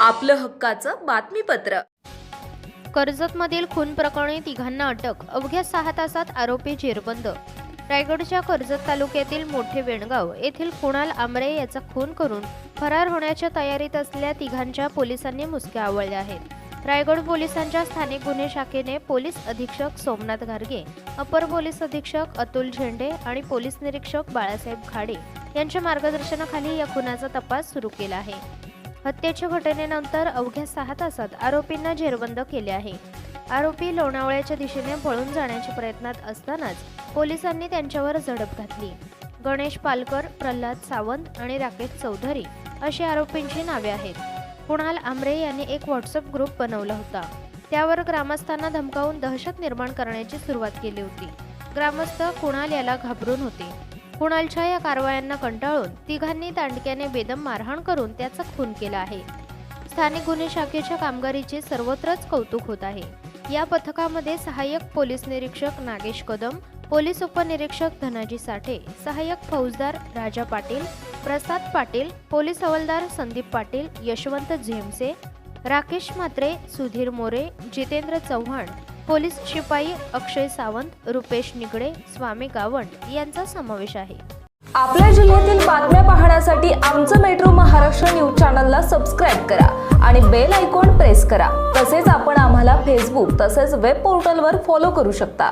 आपलं हक्काचं बातमीपत्र. कर्जतमधील खून प्रकरणी तिघांना अटक अवघ्या सहा तासात आरोपी जेरबंद. रायगडच्या कर्जत तालुक्यातील मोठे वेणगाव येथील कुणाल आमरे याचा खून करून फरार होण्याच्या तयारीत असलेल्या तिघांच्या पोलिसांनी मुसक्या आवळल्या आहेत. रायगड पोलिसांच्या स्थानिक गुन्हे शाखेने पोलीस अधीक्षक सोमनाथ घारगे अपर पोलीस अधीक्षक अतुल झेंडे आणि पोलीस निरीक्षक बाळासाहेब खाडे यांच्या मार्गदर्शनाखाली या खुनाचा तपास सुरू केला आहे. हत्येच्या घटनेनंतर अवघ्या सहा तासात आरोपींना जेरबंद केले आहे. आरोपी लोणावळ्याच्या दिशेने पळून जाण्याच्या प्रयत्नात असतानाच पोलिसांनी त्यांच्यावर झडप घातली. गणेश पालकर प्रल्हाद सावंत आणि राकेश चौधरी अशी आरोपींची नावे आहेत. कुणाल आमरे यांनी एक व्हॉट्सअप ग्रुप बनवला होता. त्यावर ग्रामस्थांना धमकावून दहशत निर्माण करण्याची सुरुवात केली होती. ग्रामस्थ कुणाल याला घाबरून होते. कुणालच्या या कारवायांना कंटाळून तिघांनी तांडक्याने बेदम मारहाण करून त्याचा खून केला आहे. स्थानिक गुन्हे शाखेच्या कामगारीचे सर्वत्रच कौतुक होत आहे. या पथकामध्ये सहाय्यक पोलीस निरीक्षक नागेश कदम पोलीस उपनिरीक्षक धनाजी साठे सहाय्यक फौजदार राजा पाटील प्रसाद पाटील पोलीस हवालदार संदीप पाटील यशवंत झेमसे राकेश म्हात्रे सुधीर मोरे जितेंद्र चव्हाण पोलीस शिपाई अक्षय सावंत रुपेश निगडे स्वामी गावंड यांचा समावेश आहे. आपल्या जिल्ह्यातील बातम्या पाहण्यासाठी आमचं मेट्रो महाराष्ट्र न्यूज चॅनलला सबस्क्राईब करा आणि बेल आयकॉन प्रेस करा. तसेच आपण आम्हाला फेसबुक तसेच वेब पोर्टलवर फॉलो करू शकता.